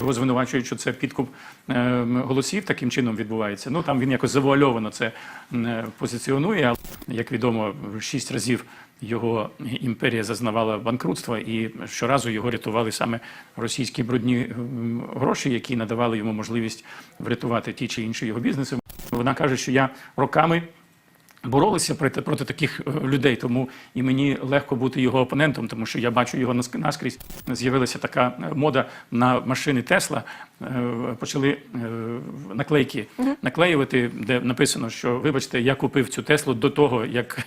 Його звинувачують, що це підкуп е, голосів таким чином відбувається. Ну там він якось завуальовано це е, позиціонує. Але як відомо, шість разів його імперія зазнавала банкрутства, і щоразу його рятували саме російські брудні гроші, які надавали йому можливість врятувати ті чи інші його бізнеси. Вона каже, що я роками боролися проти, проти таких е, людей, тому і мені легко бути його опонентом, тому що я бачу його наск- наскрізь. З'явилася така е, мода на машини Тесла. Е, Почали наклейки наклеювати, де написано, що вибачте, я купив цю Теслу до того, як,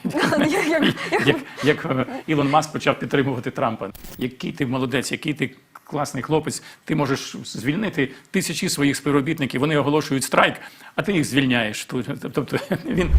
як, як е, Ілон Маск почав підтримувати Трампа. Який ти молодець, який ти класний хлопець, ти можеш звільнити тисячі своїх співробітників, вони оголошують страйк, а ти їх звільняєш. Тобто він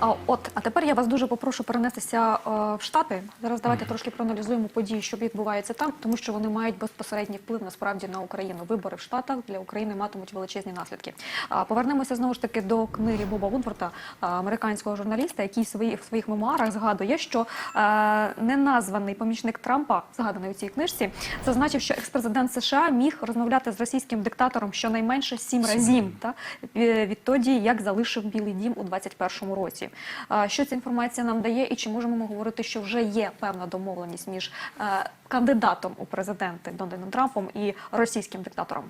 А от, а тепер я вас дуже попрошу перенестися е, в Штати. Зараз давайте трошки проаналізуємо події, що відбуваються там, тому що вони мають безпосередній вплив насправді на Україну. Вибори в Штатах для України матимуть величезні наслідки. А повернемося знову ж таки до книги Боба Вудворта, е, американського журналіста, який в своїх в своїх мемуарах згадує, що е, неназваний помічник Трампа, згаданий у цій книжці, зазначив, що експрезидент США міг розмовляти з російським диктатором щонайменше сім разів та е, відтоді, як залишив Білий Дім у 21-му році. А Що ця інформація нам дає, і чи можемо ми говорити, що вже є певна домовленість між е, кандидатом у президенти Дональдом Трампом і російським диктатором?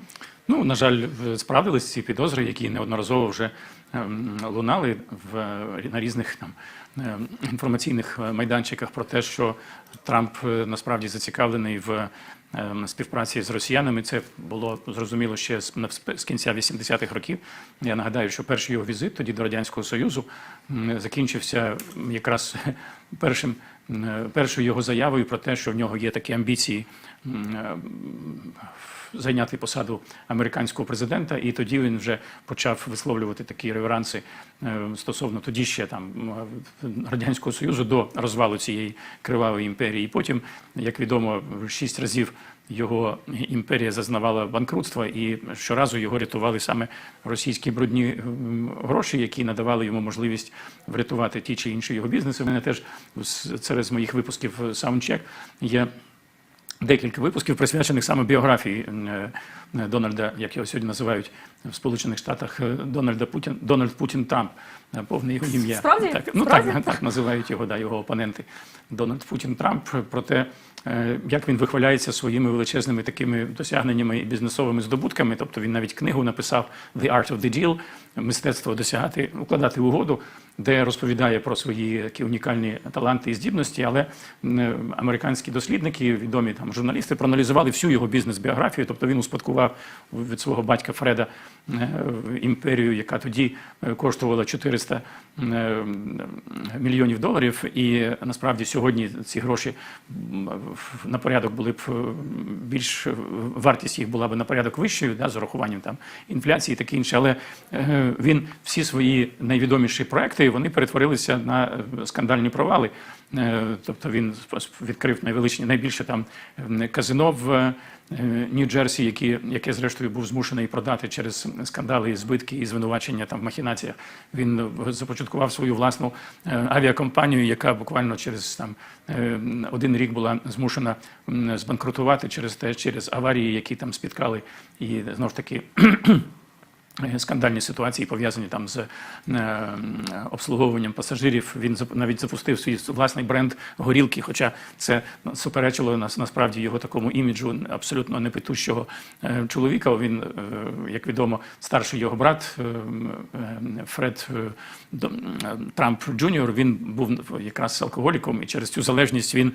Ну, на жаль, в- справдились ці підозри, які неодноразово вже ем, лунали в, на різних там інформаційних е, майданчиках про те, що Трамп е, насправді зацікавлений в співпраці з росіянами. Це було зрозуміло ще з, кінця 80-х років. Я нагадаю, що перший його візит тоді до Радянського Союзу закінчився якраз першим. Першою його заявою про те, що в нього є такі амбіції е, зайняти посаду американського президента, і тоді він вже почав висловлювати такі реверанси е, стосовно тоді ще там радянського союзу до розвалу цієї кривавої імперії. І потім, як відомо, шість разів. Його імперія зазнавала банкрутства, і щоразу його рятували саме російські брудні гроші, які надавали йому можливість врятувати ті чи інші його бізнеси. У мене теж з- серед моїх випусків Soundcheck є декілька випусків, присвячених саме біографії е, е, Дональда, як його сьогодні називають в Сполучених Штатах, е, Дональда Путін, Дональд Путін Трамп, повне його ім'я. Справді? Так, ну Справді? так, так називають його, да, його опоненти. Дональд Путін Трамп про те, е, як він вихваляється своїми величезними такими досягненнями і бізнесовими здобутками. Тобто він навіть книгу написав The Art of the Deal, мистецтво досягати, укладати угоду, де розповідає про свої такі унікальні таланти і здібності. Але американські дослідники, відомі там журналісти, проаналізували всю його бізнес-біографію. Тобто він успадкував від свого батька Фреда е, імперію, яка тоді е, коштувала 400 е, мільйонів доларів. І насправді сьогодні ці гроші на порядок були б е, більш вартість їх була б на порядок вищою, да, з урахуванням там інфляції і таке інше. Але е, він всі свої найвідоміші проекти вони перетворилися на е, скандальні провали. Е, Тобто він відкрив найвеличні, найбільше там казино в е, Нью-Джерсі, які, яке зрештою був змушений продати через скандали, збитки і звинувачення там в махінаціях. Він е, започаткував свою власну е, авіакомпанію, яка буквально через там е, один рік була змушена збанкрутувати через те, через аварії, які там спіткали, і знов ж таки. Е, Скандальні ситуації пов'язані там з е, обслуговуванням пасажирів. Він навіть запустив свій власний бренд горілки, хоча це ну, суперечило нас насправді його такому іміджу абсолютно непитущого е, чоловіка. Він, як відомо, старший його брат Фред Трамп Джуніор. Він був якраз алкоголіком, і через цю залежність він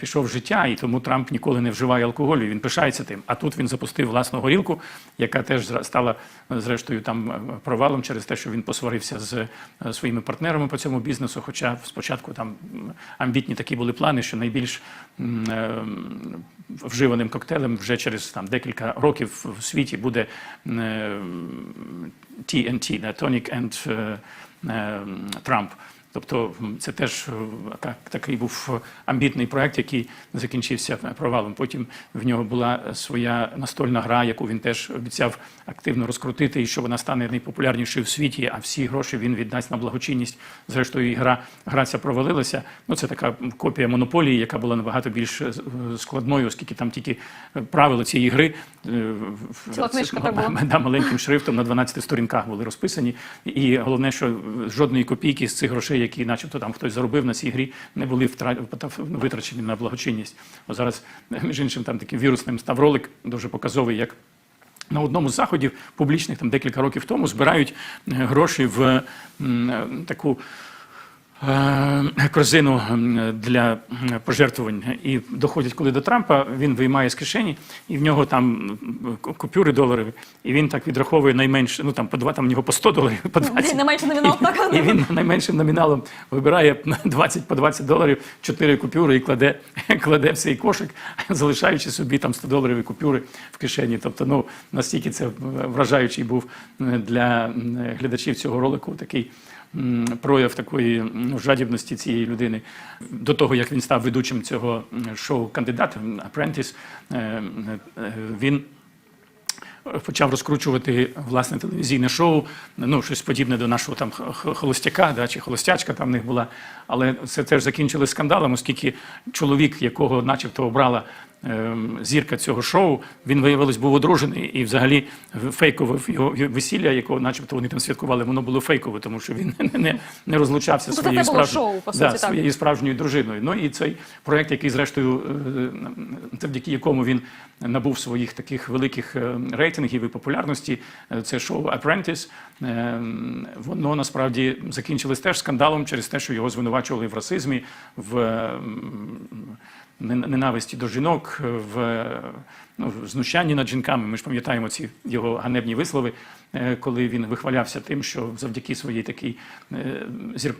пішов в життя, і тому Трамп ніколи не вживає алкоголю. Він пишається тим. А тут він запустив власну горілку, яка теж стала зрештою там е, провалом через те, що він посварився з е, своїми партнерами по цьому бізнесу. Хоча спочатку там амбітні такі були плани, що найбільш е, вживаним коктейлем вже через там декілька років в світі буде TNT, Tonic and Trump. Тобто це теж е, так, такий був е, амбітний проект, який закінчився провалом. Потім в нього була своя настольна гра, яку він теж обіцяв активно розкрутити, і що вона стане найпопулярнішою в світі, а всі гроші він віддасть на благочинність. Зрештою, і гра, гра ця провалилася. Ну, це така копія монополії, яка була набагато більш е, складною, оскільки там тільки е, правила цієї гри е, Ціла книжка так була. да, маленьким шрифтом на 12 сторінках були розписані. І головне, що жодної копійки з цих грошей, які, начебто, там хтось заробив на цій грі, не були витрачені на благочинність. О, зараз, між іншим, там таким вірусним став ролик дуже показовий, як. На одному з заходів публічних там декілька років тому збирають е, гроші в м, е, таку корзину для пожертвувань. І доходять, коли до Трампа, він виймає з кишені, і в нього там купюри доларові, і він так відраховує найменше, ну там по два, там в нього по 100 доларів, по 20. Не менше номінал, так? І він найменшим номіналом вибирає 20 по 20 доларів, 4 купюри і кладе, кладе в цей кошик, залишаючи собі там 100 доларові купюри в кишені. Тобто, ну настільки це вражаючий був е, для глядачів цього ролику такий прояв такої м, жадібності цієї людини. До того як він став ведучим цього шоу кандидат Apprentice, е, він почав розкручувати власне телевізійне шоу, ну щось подібне до нашого там холостяка, да, чи холостячка там в них була. Але це теж закінчили скандалом, оскільки чоловік, якого начебто обрала зірка цього шоу, він виявилось був одружений і взагалі фейкове його весілля, якого начебто вони там святкували, воно було фейкове, тому що він не, не, не розлучався Ну, своєю справжньою шоу, по да, так. своєю справжньою дружиною. Ну і цей проект, який зрештою, е, завдяки якому він набув своїх таких великих е, рейтингів і популярності, е, це шоу Apprentice, е, воно насправді закінчилось теж скандалом через те, що його звинувачували в расизмі, в м, нен- ненависті до жінок, в ну, в знущанні над жінками. Ми ж пам'ятаємо ці його ганебні вислови, е, коли він вихвалявся тим, що завдяки своїй такій е,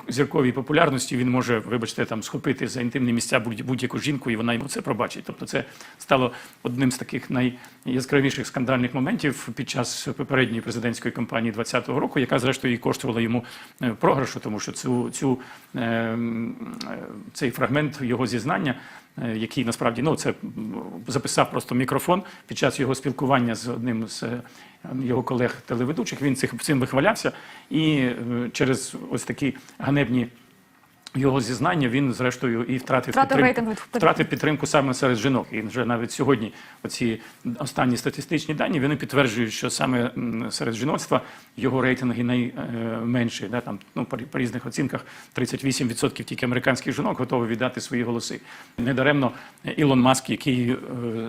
зірковій популярності він може, вибачте, там схопити за інтимні місця будь- будь-яку жінку, і вона йому це пробачить. Тобто, це стало одним з таких найяскравіших скандальних моментів під час попередньої президентської кампанії 2020 року, яка зрештою і коштувала йому е, програшу, тому що цю, цю е, е, цей фрагмент його зізнання. Е, Який насправді ну це записав просто мікрофон під час його спілкування з одним з е, його колег телеведучих. Він цих цим вихвалявся, і е, через ось такі ганебні його зізнання він зрештою і втратив, Втратив підтрим- рейтинг втратив підтримку саме серед жінок. І вже навіть сьогодні оці останні статистичні дані вони підтверджують, що саме серед жіноцтва його рейтинги найменші. Да, там ну по, по різних оцінках 38% тільки американських жінок готові віддати свої голоси. Недаремно Ілон Маск, який е,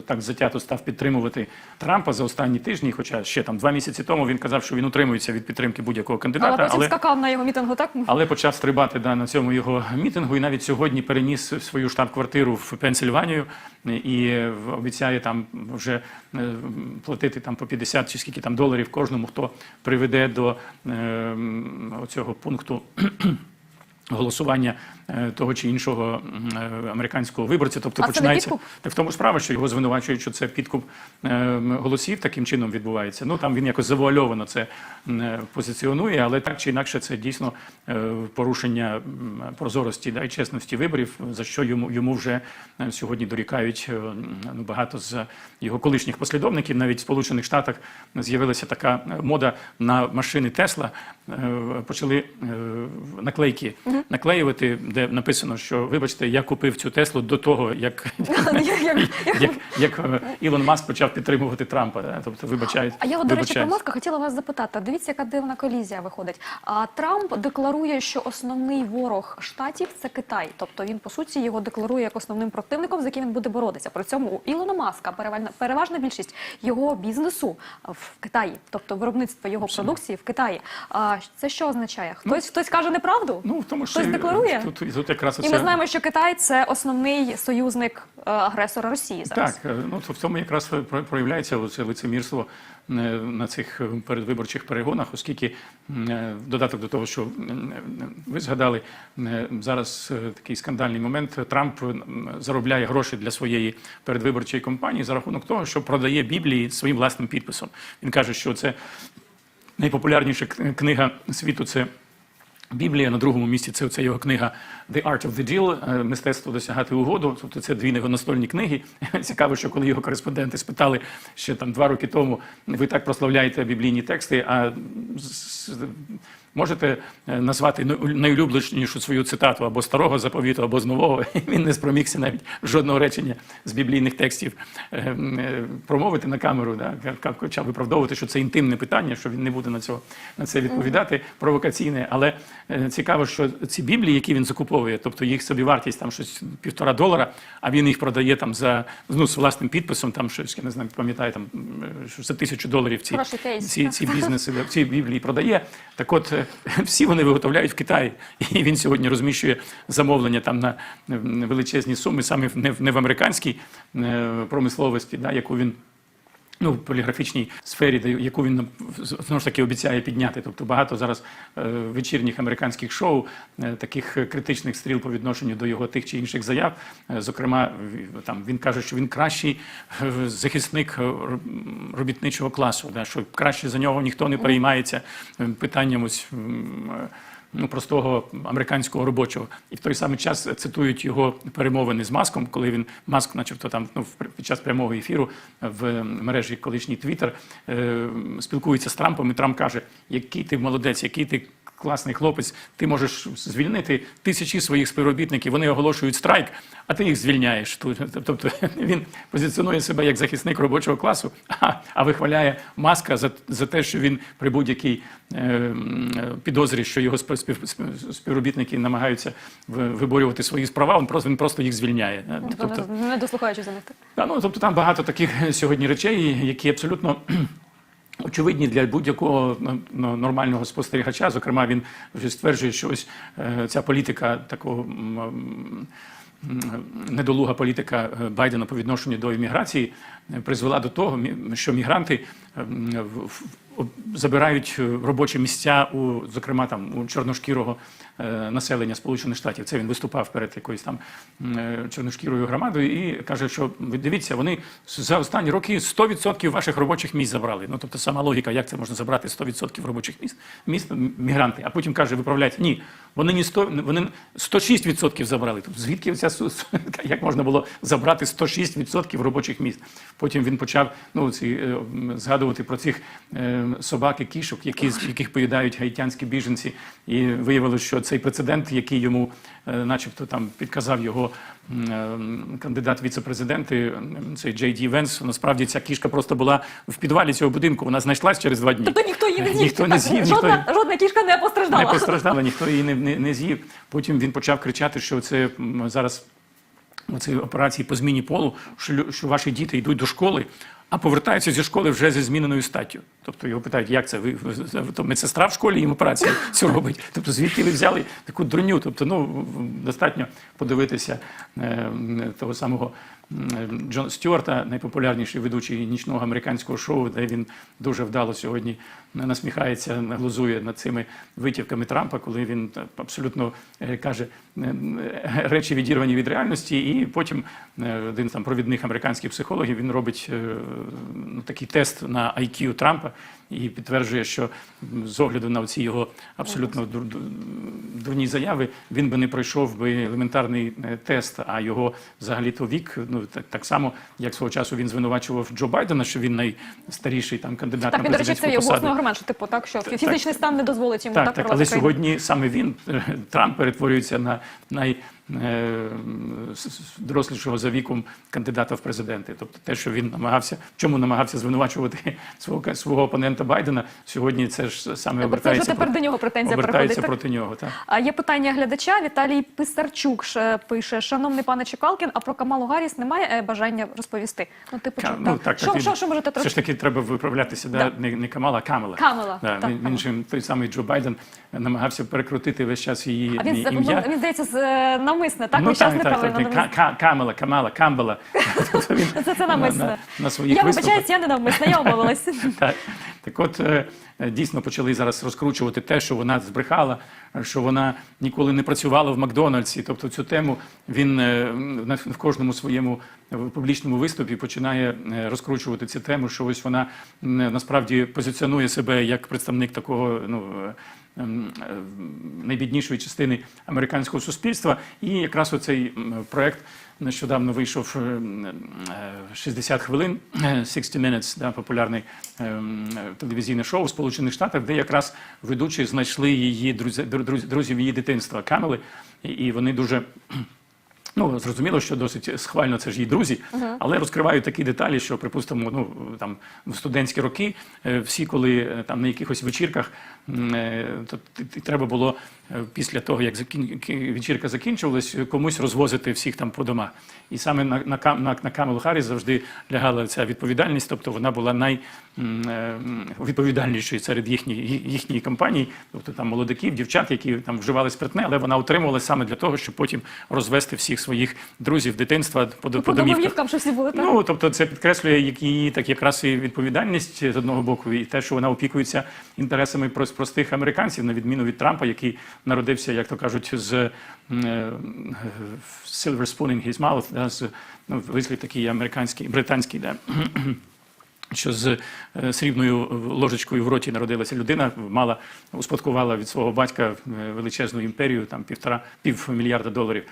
так затято став підтримувати Трампа за останні тижні, хоча ще там два місяці тому він казав, що він утримується від підтримки будь-якого кандидата, Але потім скакав на його мітингу, так? але почав стрибати да, на цьому його мітингу, і навіть сьогодні переніс свою штаб-квартиру в Пенсильванію і е, обіцяє там вже е, платити там по 50 чи скільки там доларів кожному, хто приведе до цього пункту. Голосування е, того чи іншого е, американського виборця, тобто А це починається підкуп? так в тому справа, що його звинувачують, що це підкуп е, голосів таким чином відбувається. Ну там він якось завуальовано це позиціонує, але так чи інакше це дійсно порушення прозорості да, і чесності виборів, за що йому йому вже сьогодні дорікають ну, багато з його колишніх послідовників. Навіть в Сполучених Штатах з'явилася така мода на машини Тесла. Почали наклейки наклеювати, де написано, що вибачте, я купив цю Теслу до того, як Як- е, Ілон Маск почав підтримувати Трампа. Тобто, вибачають. А я до речі, про. Маска хотіла вас запитати. Дивіться, яка дивна колізія виходить. А Трамп декларує, що основний ворог штатів це Китай. Тобто він по суті його декларує як основним противником, з яким він буде боротися. При цьому у Ілона Маска переважна більшість його бізнесу в Китаї, тобто виробництво його продукції в Китаї. А це що означає? Хтось хтось каже неправду? Ну, в тому що Хтось декларує? Тут, тут якраз І ми знаємо, що Китай це основний союзник е, агресора Росії зараз. Так, е, ну то в цьому якраз про- проявляється це лицемірство е, на цих передвиборчих перегонах, оскільки додаток до того, що ви згадали зараз такий скандальний момент. Трамп заробляє гроші для своєї передвиборчої кампанії за рахунок того, що продає Біблії своїм власним підписом. Він каже, що це найпопулярніша книга світу. Це Біблія на другому місці це, це його книга The Art of the Deal, е, мистецтво досягати угоду. Тобто це дві настольні книги. Цікаво, що коли його кореспонденти спитали ще там два роки тому, ви так прославляєте біблійні тексти, а можете е, назвати найулюбленішу свою цитату або старого заповіту, або з нового. Він не спромігся навіть жодного речення з біблійних текстів е, е, промовити на камеру, да, почав виправдовувати, що це інтимне питання, що він не буде на цього на це відповідати, провокаційне. Але цікаво, що ці біблії, які він закуповує, тобто їх собівартість там щось півтора долара, а він їх продає там за ну з власним підписом, там щось я не знаю, пам'ятаю там що за тисячу доларів ці, ці, ці бізнеси ці біблії продає. Так от всі вони виготовляють в Китаї, і він сьогодні розміщує замовлення там на величезні суми, саме не в, американській е, промисловості, да, яку він. Ну, в поліграфічній сфері, яку він знову ж таки обіцяє підняти. Тобто багато зараз е, вечірніх американських шоу, е, таких критичних стріл по відношенню до його тих чи інших заяв. Е, зокрема, там він каже, що він кращий захисник робітничого класу, да, що краще за нього ніхто не переймається питанням ось. Ну, простого американського робочого. І в той самий час цитують його перемовини з Маском, коли він Маск, начебто, там ну, під час прямого ефіру в мережі колишній Твіттер е, спілкується з Трампом, і Трамп каже, який ти молодець, який ти. Класний хлопець, ти можеш звільнити тисячі своїх співробітників. Вони оголошують страйк, а ти їх звільняєш. Тут- Тобто він позиціонує себе як захисник робочого класу, а, вихваляє маска за, за те, що він при будь-якій е, підозрі, що його спів- спів- спів- співробітники намагаються виборювати свої справа. Він просто він просто їх звільняє. Е, Тобто, Не, не дослухаючи за них. Ну, тобто там багато таких сьогодні речей, які абсолютно очевидні для будь-якого нормального спостерігача. Зокрема, він вже стверджує, що ось е, ця політика такого. Недолуга політика е, Байдена по відношенню до імміграції е, призвела до того, що мігранти забирають робочі місця у, зокрема, там у чорношкірого населення Сполучених Штатів. Це він виступав перед якоюсь там е, чорношкірою громадою і каже, що дивіться, вони за останні роки 100% ваших робочих місць забрали. Ну тобто сама логіка, як це можна забрати 100% робочих місць міст мігранти. А потім каже, виправляйте, ні, вони не 100, вони 106% забрали. Тобто звідки ця як можна було забрати 106% робочих місць? Потім він почав ну ці е, згадувати про цих е, собак і кішок, які з яких поїдають гаїтянські біженці, і виявилося, що цей прецедент, який йому, е, начебто, там підказав його е, кандидат віце-президенти, цей Джей Ді Венс, насправді ця кішка просто була в підвалі цього будинку. Вона знайшлась через два дні. Тобто ніхто її не з'їв. Ніхто не з'їв, ніхто жодна, жодна кішка не постраждала. не постраждала, ніхто її не, не, не з'їв. Потім він почав кричати, що це зараз ці операції по зміні полу, що, що ваші діти йдуть до школи, а повертаються зі школи вже зі зміненою статтю. Тобто його питають, як це? Ви то медсестра в школі їм операцію цю робить. Тобто звідки ви взяли таку дурню? Тобто, ну достатньо подивитися е, того самого м, Джона Стюарта, найпопулярніший ведучий нічного американського шоу, де він дуже вдало сьогодні насміхається, глузує над цими витівками Трампа, коли він абсолютно е, каже е, речі відірвані від реальності, і потім е, один там провідних американських психологів він робить ну, такий тест на IQ Трампа і підтверджує, що з огляду на ці його абсолютно дур- дур- дурні заяви він би не пройшов би елементарний е, тест, а його взагалі-то вік, ну так, так само, як свого часу він звинувачував Джо Байдена, що він найстаріший там кандидат Так, на він, до речі, це його посаду. основний що типу так, що фізичний стан не дозволить йому так, Так, так, але країною. сьогодні саме він, е, Трамп, перетворюється на най дорослішого за віком кандидата в президенти. Тобто те, що він намагався, в чому намагався звинувачувати свого, свого опонента Байдена, сьогодні це ж саме Тобто обертається, тепер проти- до нього претензія обертається так? проти нього. Так. А є питання глядача. Віталій Писарчук пише: Шановний пане Чекалкін, а про Камалу Гарріс немає е, бажання розповісти? Ну, типу, Ка- чи- ну, так. що, так, що, що можете Все ж таки треба виправлятися, да. Да. Не, не Камала, а Камела. Камела, Да, так, він, же той самий Джо Байден намагався перекрутити весь час її А він, ім'я. він, він здається, з, е, навмисне, так? ну, час так, так, так, Камела. Тобто він Це, це навмисне. на, на своїх Я вибачаюсь, я не навмисне, я обмовилась. Так. Так от е, е, дійсно почали зараз розкручувати те, що вона збрехала, е, що вона ніколи не працювала в Макдональдсі. Тобто цю тему він в кожному своєму публічному виступі починає розкручувати цю тему, що ось вона насправді позиціонує себе як представник такого ну. найбіднішої частини американського суспільства. І якраз оцей проект нещодавно вийшов е, м, е, 60 хвилин, е, 60 Minutes, да, популярне е, телевізійне шоу в Сполучених Штатах, де якраз ведучі знайшли її друзі, друзі, друзів її дитинства Камели, і, вони дуже. Ну, зрозуміло, що досить схвально це ж її друзі, але розкривають такі деталі, що, припустимо, ну там в студентські роки е, всі, коли е, там на якихось вечірках, м, е, то т- т- треба було е, після того, як вечірка закінчувалась, е, комусь розвозити всіх там по домах. І саме на, на, на, на Камелу Харріс завжди лягала ця відповідальність, тобто вона була найвідповідальнішою серед їхньої, їхньої компанії, тобто там молодиків, дівчат, які там вживали спиртне, але вона утримувалася саме для того, щоб потім розвести всіх своїх друзів дитинства по, По по домівкам, що всі були так. Ну, тобто це підкреслює її так якраз і відповідальність з одного боку, і те, що вона опікується інтересами прос- простих американців, на відміну від Трампа, який народився, як то кажуть, з е, silver spoon in his mouth, да, з ну, вислів такий американський, британський, да, що з е, срібною ложечкою в роті народилася людина, мала успадкувала від свого батька е, величезну імперію, там півтора пів мільярда доларів.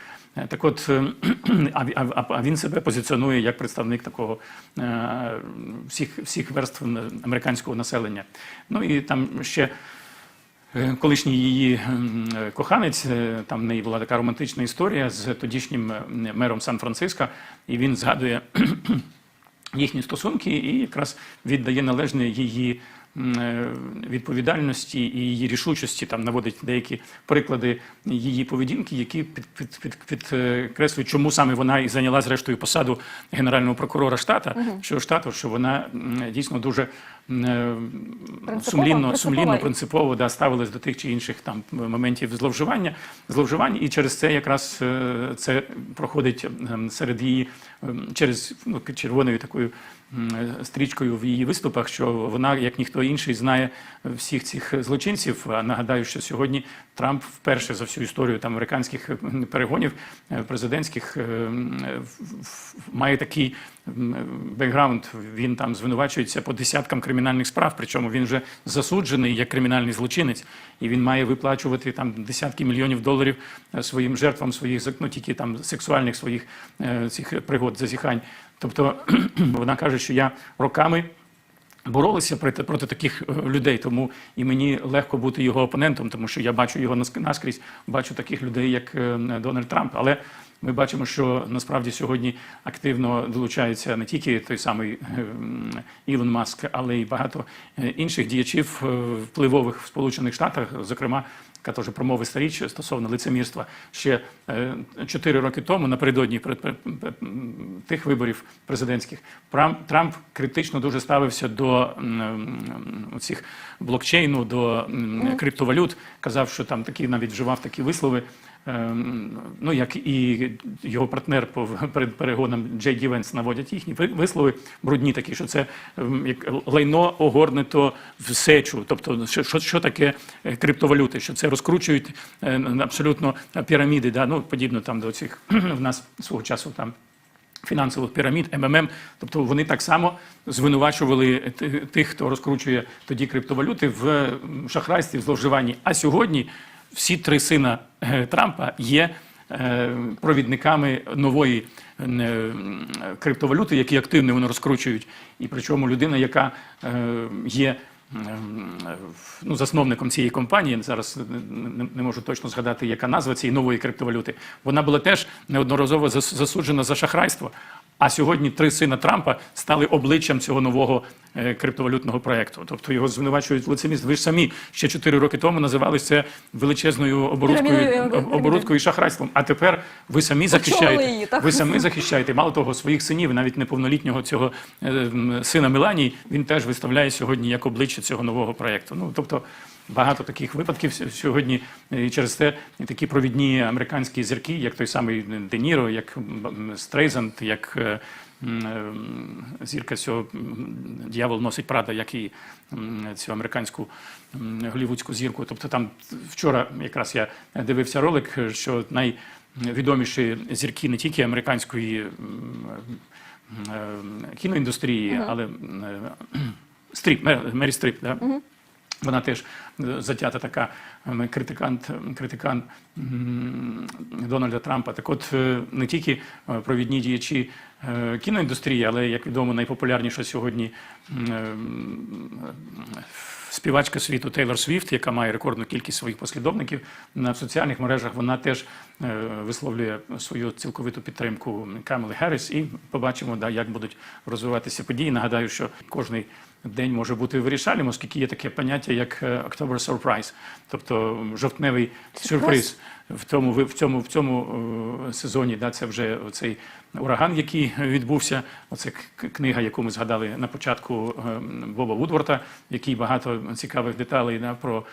Так от, а, а, він себе позиціонує як представник такого всіх, всіх верств американського населення. Ну і там ще. Е, Колишній її е, коханець, е, там в неї була така романтична історія з тодішнім мером Сан-Франциско, і він згадує їхні стосунки і якраз віддає належне її відповідальності і її рішучості. Там наводить деякі приклади її поведінки, які під, під, під, підкреслюють, чому саме вона і зайняла зрештою посаду генерального прокурора штата, що штату, що вона дійсно дуже е, сумлінно, сумлінно принципово да, ставились до тих чи інших там моментів зловживання, зловживань, і через це якраз е, це проходить ем, серед її ем, через ну, червоною такою е, стрічкою в її виступах, що вона, як ніхто інший, знає всіх цих злочинців. Нагадаю, що сьогодні Трамп вперше за всю історію там американських перегонів е, президентських е, е, має такий бекграунд. Він там звинувачується по десяткам кримінальних справ, причому він вже засуджений як кримінальний злочинець, і він має виплачувати там десятки мільйонів доларів е, своїм жертвам своїх ну, тільки там сексуальних своїх е, цих пригод, зазіхань. Тобто вона каже, що я роками. Боролися проти, проти таких е, людей, тому і мені легко бути його опонентом, тому що я бачу його наск- наскрізь, бачу таких людей, як е, Дональд Трамп. Але ми бачимо, що насправді сьогодні активно долучається не тільки той самий е, Ілон Маск, але й багато е, інших діячів е, впливових в Сполучених Штатах, зокрема. Яка теж промовиста річ стосовно лицемірства ще чотири роки тому, напередодні тих виборів президентських, Трамп критично дуже ставився до цих блокчейну, до криптовалют. Казав, що там такі навіть вживав такі вислови. Ем, Ну, як і його партнер по перед перегоном Джей Ді Венс наводять їхні вислови брудні такі, що це ем, як лайно огорнуто в сечу. Тобто, що, що, таке е, криптовалюти? Що це розкручують е, абсолютно піраміди, да? ну, подібно там до цих в нас свого часу там фінансових пірамід, МММ. Тобто вони так само звинувачували тих, хто розкручує тоді криптовалюти в шахрайстві, в зловживанні. А сьогодні всі три сина е, Трампа є е, провідниками нової е, криптовалюти, які активно вони розкручують. І причому людина, яка є ну, засновником цієї компанії, зараз не- можу точно згадати, яка назва цієї нової криптовалюти, вона була теж неодноразово зас- засуджена за шахрайство. А сьогодні три сина Трампа стали обличчям цього нового е, криптовалютного проекту. Тобто його звинувачують в лицемірстві. Ви ж самі ще чотири роки тому називали це величезною оборудкою, оборудкою і шахрайством. А тепер ви самі захищаєте. Ви самі захищаєте. Мало того, своїх синів, навіть неповнолітнього цього е, сина Меланії, він теж виставляє сьогодні як обличчя цього нового проекту. Ну тобто багато таких випадків сьогодні і через те такі провідні американські зірки, як той самий Де Ніро, як Стрейзанд, як е, е, зірка цього дьявол носить Прада, як і цю американську голівудську зірку. Тобто там вчора якраз я дивився ролик, що найвідоміші зірки не тільки американської е, кіноіндустрії, але е, Стріп, Мер- Мері Стріп, да? Вона теж е, затята така ем, критикант, Дональда Трампа. Так от е, не тільки е, провідні діячі кіноіндустрії, але як відомо, найпопулярніша сьогодні співачка світу Тейлор Свіфт, яка має рекордну кількість своїх послідовників на соціальних мережах, вона теж висловлює свою цілковиту підтримку Камели Гарріс. І побачимо, да, як будуть розвиватися події. Нагадаю, що кожний день може бути вирішальним, оскільки є таке поняття, як е, October Surprise, тобто жовтневий сюрприз. В тому в цьому в цьому е, сезоні да, це вже цей ураган, який відбувся. Оце книга, яку ми згадали на початку е, Боба Вудворта, в якій багато цікавих деталей да, про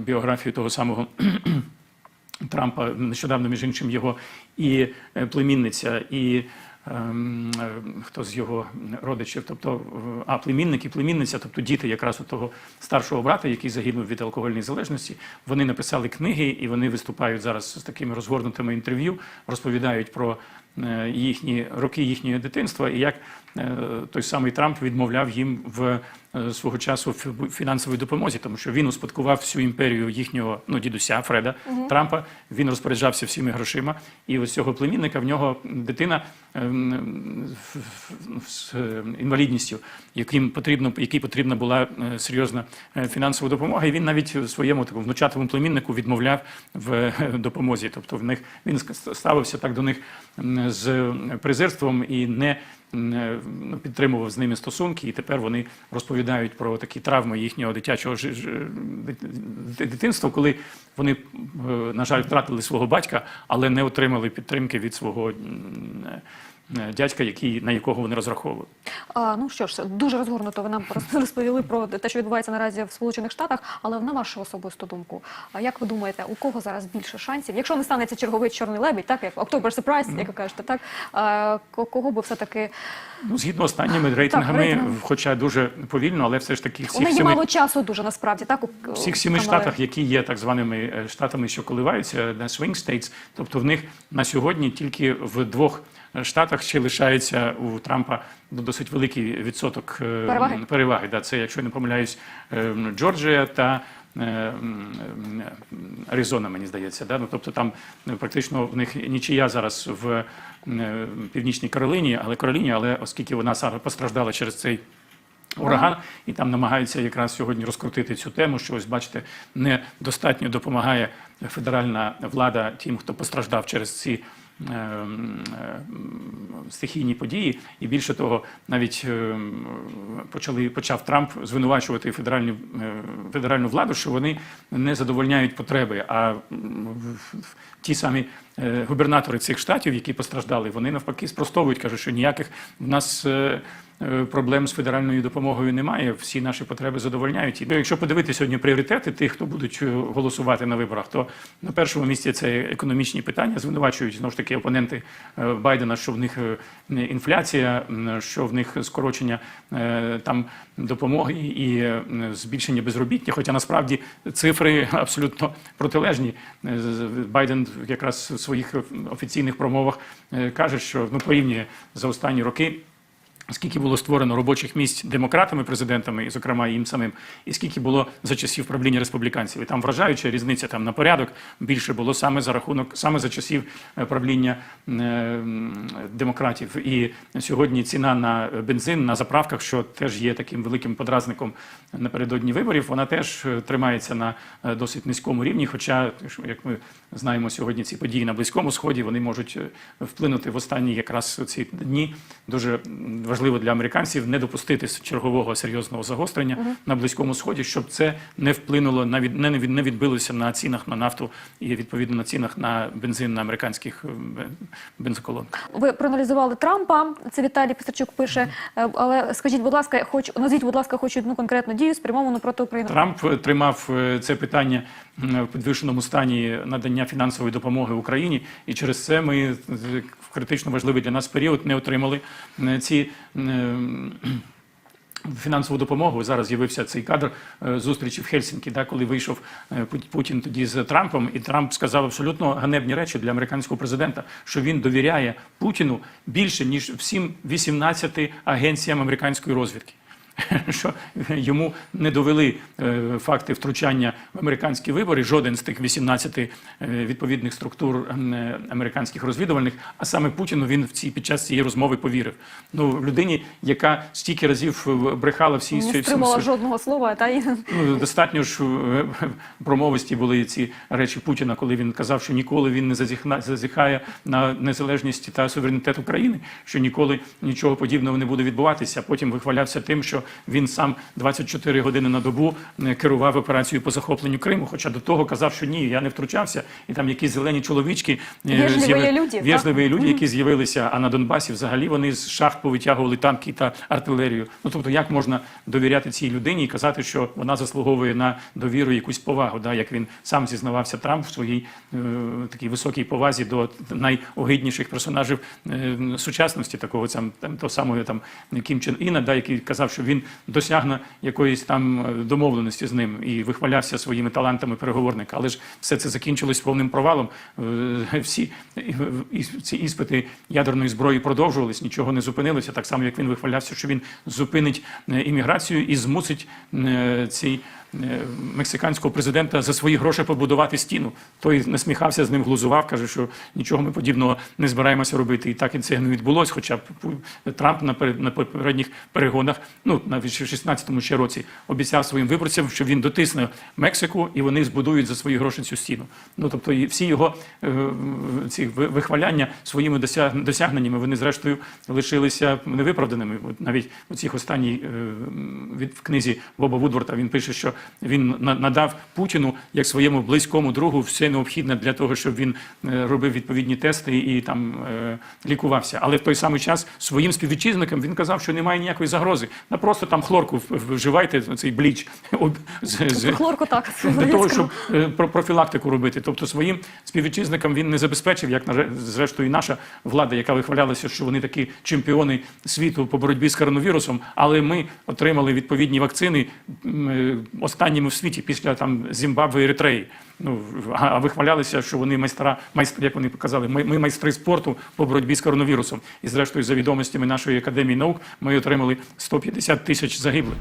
біографію того самого Трампа, нещодавно, між іншим, його і е, племінниця, і ем, хто з його родичів, тобто е, а племінник і племінниця, тобто діти якраз у того старшого брата, який загинув від алкогольної залежності, вони написали книги і вони виступають зараз з такими розгорнутими інтерв'ю, розповідають про е, їхні роки їхнього дитинства і як е, той самий Трамп відмовляв їм в е, свого часу в фінансовій допомозі, тому що він успадкував всю імперію їхнього ну дідуся Фреда Трампа. Він розпоряджався всіми грошима, і ось цього племінника в нього дитина ем, з е, інвалідністю, яким потрібно, якій потрібна була е, серйозна е, фінансова допомога. І він навіть своєму такому внучатому племіннику відмовляв в е, допомозі. Тобто в них він ставився так до них з презирством і не е, підтримував з ними стосунки, і тепер вони розповідають про такі травми їхнього дитячого дитинства, коли вони, е, на жаль, втратили свого батька, але не отримали підтримки від свого е, дядька, який, на якого вони розраховували. А, ну що ж, дуже розгорнуто ви нам розповіли про те, що відбувається наразі в Сполучених Штатах. Але на вашу особисту думку, а як ви думаєте, у кого зараз більше шансів? Якщо не станеться черговий чорний лебідь, так як October Surprise, як ви кажете, так а, кого би все таки Ну, згідно останніми рейтингами, рейтингами. хоча дуже повільно, але все ж таки у неї семи, мало часу дуже насправді, так у всіх семи штатах, які є так званими е, штатами, що коливаються на swing states, тобто в них на сьогодні тільки в двох е, штатах ще лишається у Трампа досить великий відсоток е, Переваги? переваги. Да, це, якщо я не помиляюсь, е, Джорджія та е, Аризона, мені здається. Да? Ну, тобто там практично в них нічия зараз в Північній Каролині, але Кароліні, але оскільки вона саме постраждала через цей ураган, і там намагаються якраз сьогодні розкрутити цю тему, що ось бачите, недостатньо допомагає федеральна влада тим, хто постраждав через ці. Е, м, е, Стихійні події, і більше того, навіть е, почали почав Трамп звинувачувати федеральну е, федеральну владу, що вони не задовольняють потреби. А ті самі е, губернатори цих штатів, які постраждали, вони навпаки спростовують, кажуть, що ніяких в нас проблем з федеральною допомогою немає. Всі наші потреби задовольняють. Якщо подивитися сьогодні пріоритети тих, хто будуть е, голосувати на виборах, то на першому місці це економічні питання. Звинувачують знову ж таки опоненти е, Байдена, що в них е, інфляція, що в них скорочення е, там допомоги і е, збільшення безробіття. Хоча насправді цифри абсолютно протилежні. Е, Байден якраз в своїх офіційних промовах е, каже, що ну порівнює за останні роки. Скільки було створено робочих місць демократами, президентами, і зокрема їм самим, і скільки було за часів правління республіканців. І там вражаюча різниця там на порядок більше було саме за рахунок, саме за часів е, правління е, демократів. І сьогодні ціна на бензин на заправках, що теж є таким великим подразником напередодні виборів, вона теж е, тримається на досить низькому рівні. Хоча, як ми знаємо, сьогодні ці події на близькому сході вони можуть вплинути в останні якраз ці дні. Дуже м, важливо для американців не допустити чергового серйозного загострення на близькому сході, щоб це не вплинуло на від не, не від- не відбилося на цінах на нафту і відповідно на цінах на бензин на американських е, бензоколонках. Ви проаналізували Трампа. Це Віталій Писарчук пише. Е, Але скажіть, будь ласка, хоч назвіть, будь ласка, хоч одну конкретну дію спрямовану проти України. Трамп е, тримав це питання в підвищеному стані надання фінансової допомоги Україні, і через це ми в критично важливий для нас період не отримали ці. Фінансову допомогу зараз з'явився цей кадр е, зустрічі в Хельсінкі, да, коли вийшов е, Путін тоді з Трампом, і Трамп сказав абсолютно ганебні речі для американського президента, що він довіряє Путіну більше ніж всім 18 агенціям американської розвідки. Що йому не довели е, факти втручання в американські вибори, жоден з тих 18 е, відповідних структур е, американських розвідувальних, а саме Путіну він в цій під час цієї розмови повірив. Ну людині, яка стільки разів брехала всі Не стримала жодного слова, та й Ну, достатньо ж промовисті були ці речі Путіна, коли він казав, що ніколи він не зазіхає на незалежність та суверенітет України, що ніколи нічого подібного не буде відбуватися. Потім вихвалявся тим, що він сам 24 години на добу е, керував операцією по захопленню Криму. Хоча до того казав, що ні, я не втручався, і там якісь зелені чоловічки е, з'яви- люди, вежливі люди, які з'явилися. А на Донбасі взагалі вони з шахт повитягували танки та артилерію. Ну тобто, як можна довіряти цій людині і казати, що вона заслуговує на довіру якусь повагу, да, як він сам зізнавався Трамп в своїй е, такій високій повазі до найогидніших персонажів е, сучасності, такого там, там того самого там Кім Чен Іна, да, який казав, що він досягне якоїсь там е, домовленості з ним і вихвалявся своїми талантами переговорника. Але ж все це закінчилось повним провалом. Е, Всі і- ці іспити ядерної зброї продовжувались, нічого не зупинилося. Так само, як він вихвалявся, що він зупинить е, імміграцію і змусить е, цей е, мексиканського президента за свої гроші побудувати стіну. Той насміхався з ним, глузував, каже, що нічого ми подібного не збираємося робити. І так і це не відбулося. Хоча Трамп на перед- попередніх перегонах, ну навіть в 16-му ще році, обіцяв своїм виборцям, що він дотисне Мексику і вони збудують за свої гроші цю стіну. Ну тобто, і всі його е, ці ви- вихваляння своїми досяг- досягненнями вони зрештою лишилися невиправданими. Навіть у цих останній е, від в книзі Боба Вудворта він пише, що він на- надав Путіну як своєму близькому другу все необхідне для того, щоб він е, робив відповідні тести і там е, лікувався. Але в той самий час своїм співвітчизникам він казав, що немає ніякої загрози. На просто там хлорку вживайте цей бліч з- хлорку так. для того, щоб е, про профілактику робити. Тобто своїм співвітчизникам він не забезпечив, як зрештою і наша влада, яка вихвалялася, що вони такі чемпіони світу по боротьбі з коронавірусом. Але ми отримали відповідні вакцини останніми в світі після там Зімбабве і Еритреї. Ну а вихвалялися, що вони майстра, майстри, як вони показали, ми, ми майстри спорту по боротьбі з коронавірусом. І зрештою, за відомостями нашої академії наук, ми отримали 150 тисяч загиблих.